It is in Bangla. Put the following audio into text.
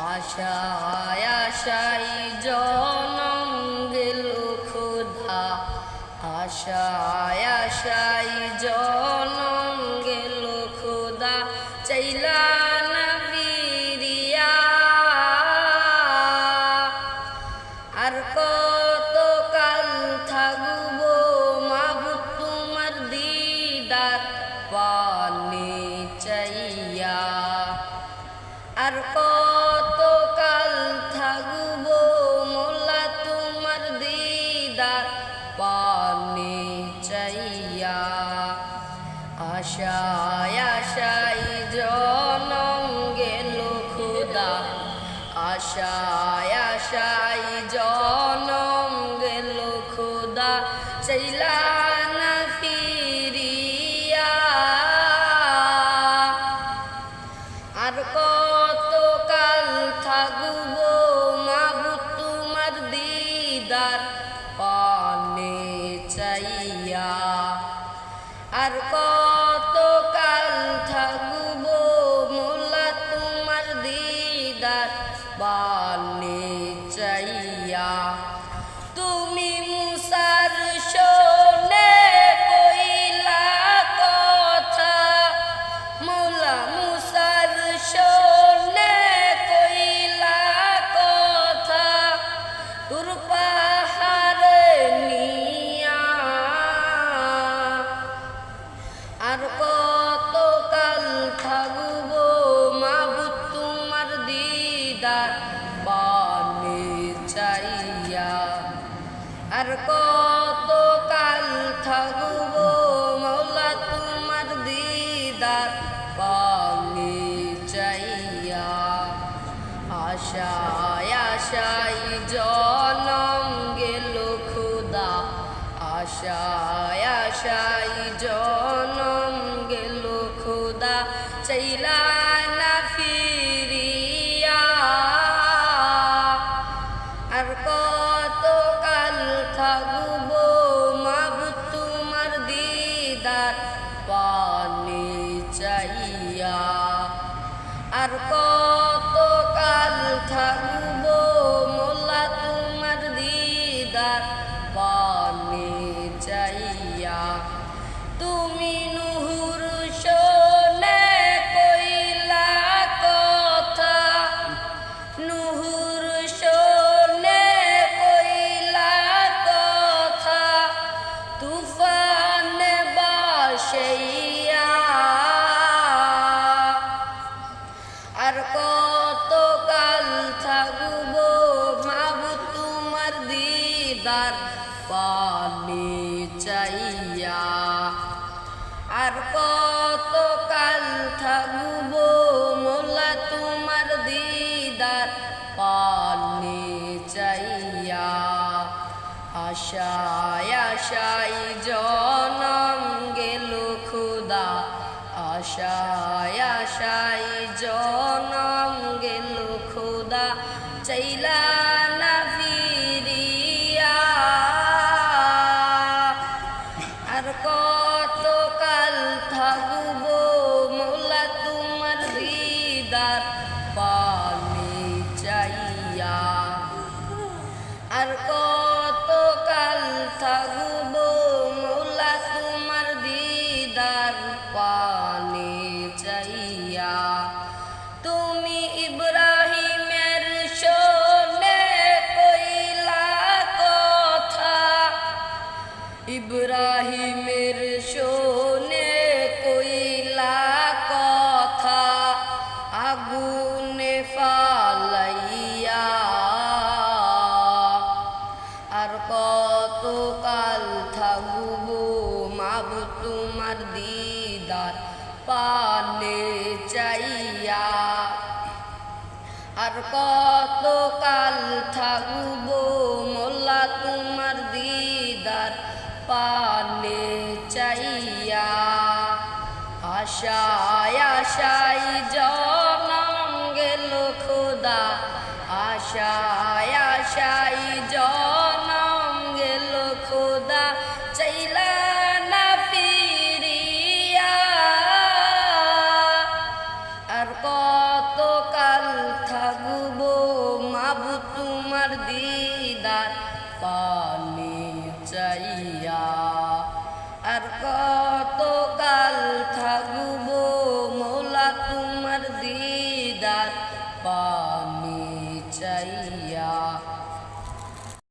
আশায় আশাই জনম গেল ক্ষুধা। আশায় আশাই জনম গেল ক্ষুধা। চাইলা না ফিরিয়া। আর কত কাল থাকব মাবুদ তোমার দিদার পানি চাইয়া। আর কত আশায় আশাই জনম গেল খুদা। আশায় আশাই জনম গেল খুদা। চাইলা না ফিরিয়া। আর কত কাল থাকব মাবু তোমার দিদার পানে চাইয়া। আর কত আর কত কাল থাকব মৌলা তোমার দিদার পানে চাইয়া? আশায় আশাই জনম গেল খুদা। আশায় আশাই আর থাকব কাল থাকব? আর কত কাল থাকব মাবু তোমার দিদার পানি চাইয়া। আর কত কাল থাকব মোলা তোমার দিদার পানি চাইয়া। আশায় আশাই জনম গেল খুদা, আশায় আশাই খুদা চাইলা না ফিরিয়া। আর কত কাল থাকব মোলা তোমার দিদার পানি চাইয়া। আর কত কাল থাকব মৌলা তোমার দিদার পানে চাইয়া। তুমি ইব্রাহিমের আর কত কাল থাকব মাবু তোমার দিদার পানে চাইয়া। আর কত কাল থাকব মোল্লা তোমার দিদার পানে চাইয়া। আশায় আশাই জনম গেল খোদা, আশায় আশাই জনম